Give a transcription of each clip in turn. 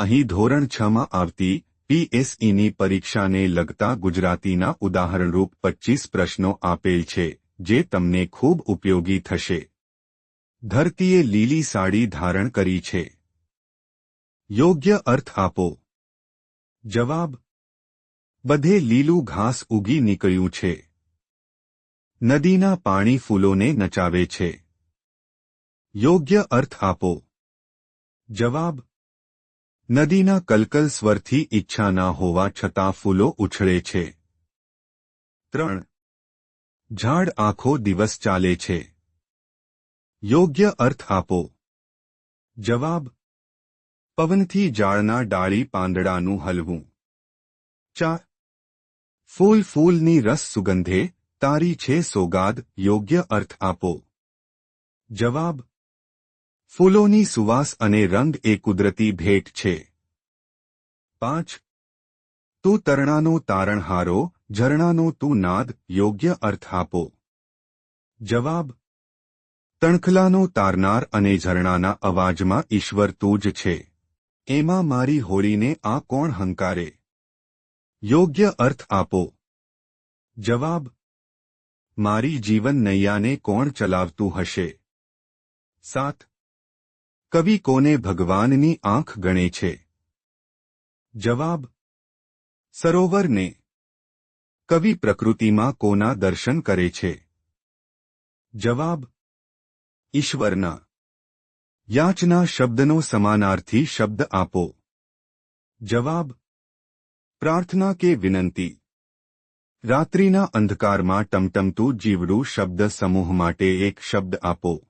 અહીં ધોરણ છમાં આવતી પીએસઈની પરીક્ષાને લગતા ગુજરાતીના ઉદાહરણરૂપ પચીસ પ્રશ્નો આપેલ છે, જે તમને ખૂબ ઉપયોગી થશે. ધરતીએ લીલી સાડી ધારણ કરી છે. યોગ્ય અર્થ આપો. જવાબ. બધે લીલું ઘાસ ઉગી નીકળ્યું છે. નદીના પાણી ફૂલોને નચાવે છે. યોગ્ય અર્થ આપો. જવાબ. નદીના કલકલ સ્વરથી ઈચ્છા ના હોવા છતાં ફૂલો ઉછળે છે. ત્રણ. ઝાડ આખો દિવસ ચાલે છે. યોગ્ય અર્થ આપો. જવાબ. પવનથી ઝાડના ડાળી પાંદડાનું હલવું. ચાર. ફૂલ ફૂલની રસ સુગંધે તારી છે સોગાદ યોગ્ય અર્થ આપો. જવાબ. ફૂલોની સુવાસ અને રંગ એ કુદરતી ભેટ છે. પાંચ. તું તરણાનો તારણહારો, ઝરણાનો તું નાદ, યોગ્ય અર્થ આપો. જવાબ. તણખલાનો તારનાર અને ઝરણાના અવાજમાં ઈશ્વર તું જ છે. એમાં મારી હોળીને આ કોણ હંકારે? યોગ્ય અર્થ આપો. જવાબ. મારી જીવન નૈયાને કોણ ચલાવતું હશે? સાત. કવિ કોને ભગવાનની આંખ ગણે છે? જવાબ, સરોવરને. કવિ પ્રકૃતિમાં કોના દર્શન કરે છે? જવાબ, ઈશ્વરના. યાચના શબ્દનો સમાનાર્થી શબ્દ આપો. જવાબ, પ્રાર્થના કે વિનંતી. રાત્રિના અંધકારમાં ટમટમતું જીવડું શબ્દ સમૂહ માટે એક શબ્દ આપો.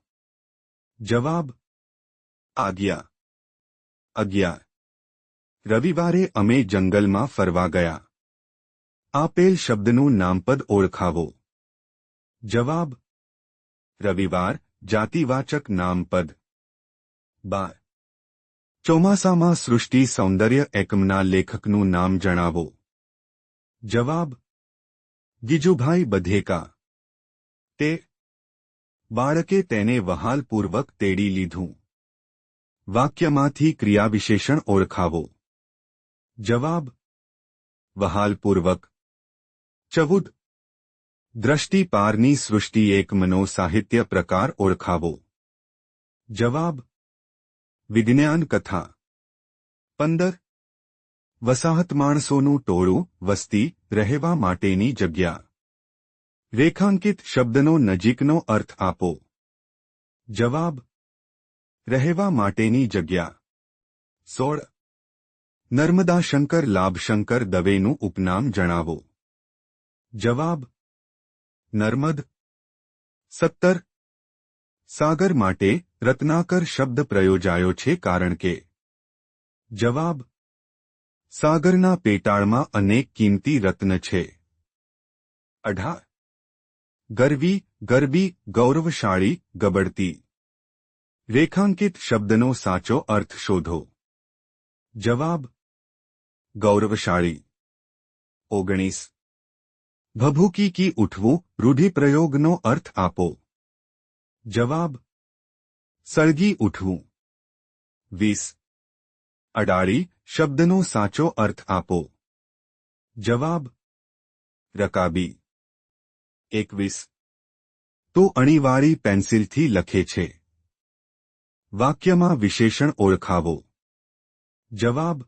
જવાબ આજ્ઞા અગિયાર રવિવારે અમે જંગલમાં ફરવા ગયા આપેલ શબ્દનું નામપદ ઓળખાવો જવાબ રવિવાર જાતિવાચક નામપદ બાર ચોમાસામાં સૃષ્ટિ સૌંદર્ય એકમના લેખકનું નામ જણાવો જવાબ ગીજુભાઈ બધેકા તે બાળકે તેને વહાલપૂર્વક તેડી લીધું વાક્યમાંથી ક્રિયાવિશેષણ ઓળખાવો જવાબ વહાલપૂર્વક ચૌદ દ્રષ્ટિપારની સૃષ્ટિ એકમનો સાહિત્ય પ્રકાર ઓળખાવો જવાબ વિજ્ઞાન કથા પંદર વસાહત માણસોનું ટોળું વસ્તી રહેવા માટેની જગ્યા રેખાંકિત શબ્દનો નજીકનો અર્થ આપો જવાબ રહેવા માટેની જગ્યા. સોળ. નર્મદાશંકર લાભશંકર દવેનું ઉપનામ જણાવો. જવાબ. નર્મદ. સત્તર. સાગર માટે રત્નાકર શબ્દ પ્રયોજાયો છે કારણ કે. જવાબ. સાગરના પેટાળમાં અનેક કિંમતી રત્ન છે. અઢાર. ગરવી, ગરબી, ગૌરવશાળી, ગબડતી. રેખાંકિત શબ્દનો સાચો અર્થ શોધો જવાબ ગૌરવશાળી ઓગણીસ ભભૂકી કી ઉઠવું રૂઢિપ્રયોગનો અર્થ આપો જવાબ સળગી ઉઠવું વીસ અડાળી શબ્દનો સાચો અર્થ આપો જવાબ રકાબી એકવીસ તો અણીવાળી પેન્સિલથી લખે છે વાક્યમાં વિશેષણ ઓળખાવો જવાબ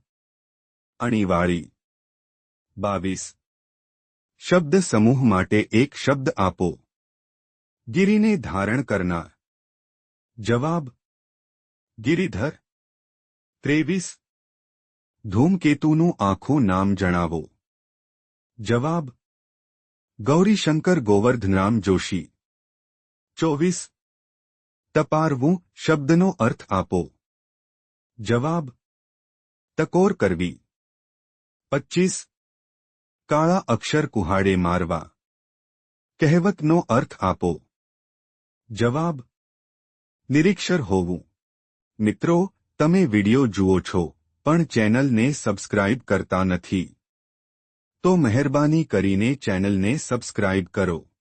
અણીવાળી બાવીસ શબ્દ સમૂહ માટે એક શબ્દ આપો ગિરિને ધારણ કરનાર જવાબ ગિરિધર ત્રેવીસ ધૂમકેતુનું આખું નામ જણાવો જવાબ ગૌરીશંકર ગોવર્ધનરામ જોશી ચોવીસ તપારવું શબ્દનો અર્થ આપો. જવાબ ટકોર કરવી. પચ્ચીસ, કાળા અક્ષર કુહાડે મારવા. કહેવતનો અર્થ આપો. જવાબ, નિરીક્ષર હોવું. મિત્રો, તમે વિડિયો જુઓ છો, પણ ચેનલને સબસ્ક્રાઇબ કરતા નથી. તો મહેરબાની કરીને ચેનલને સબસ્ક્રાઇબ કરો.